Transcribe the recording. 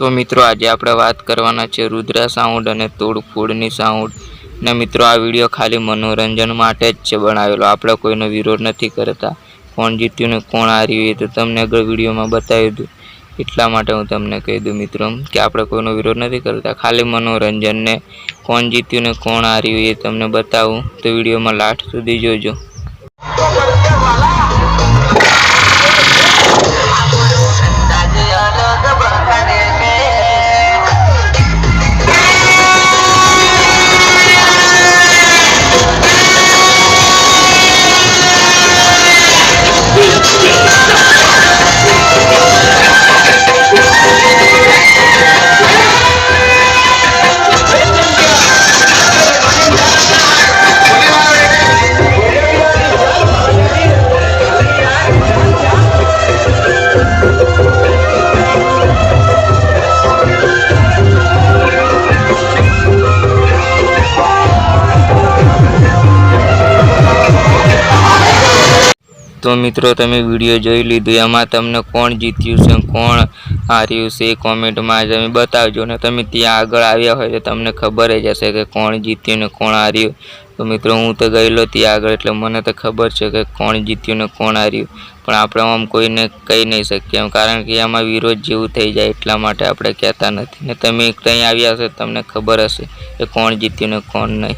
તો મિત્રો આજે આપણે વાત કરવાના છે રુદ્રા સાઉન્ડ અને તોડફોડની સાઉન્ડ. ને મિત્રો આ વીડિયો ખાલી મનોરંજન માટે જ છે બનાવેલો. આપણે કોઈનો વિરોધ નથી કરતા. કોણ જીત્યું ને કોણ હાર્યું એ તો તમને આગળ વિડીયોમાં બતાવી દઉં. એટલા માટે હું તમને કહી દઉં મિત્રો કે આપણે કોઈનો વિરોધ નથી કરતા. ખાલી મનોરંજનને કોણ જીત્યું ને કોણ હાર્યું એ તમને બતાવું. તો વિડીયોમાં લાસ્ટ સુધી જોજો. તો મિત્રો, તમે વીડિયો જોઈ લીધું, એમાં તમને કોણ જીત્યું છે, કોણ હાર્યું છે એ કોમેન્ટમાં તમે બતાવજો ને તમે ત્યાં આગળ આવ્યા હોય તો તમને ખબર જ હશે કે કોણ જીત્યું ને કોણ હાર્યું. તો મિત્રો, હું તો ગયેલો ત્યાં આગળ, એટલે મને તો ખબર છે કે કોણ જીત્યું ને કોણ હાર્યું. પણ આપણે આમ કોઈને કહી નહીં શકીએ કારણ કે એમાં વિરોધ જેવું થઈ જાય, એટલા માટે આપણે કહેતા નથી. ને તમે ત્યાં આવ્યા હશે તમને ખબર હશે કે કોણ જીત્યું ને કોણ નહીં.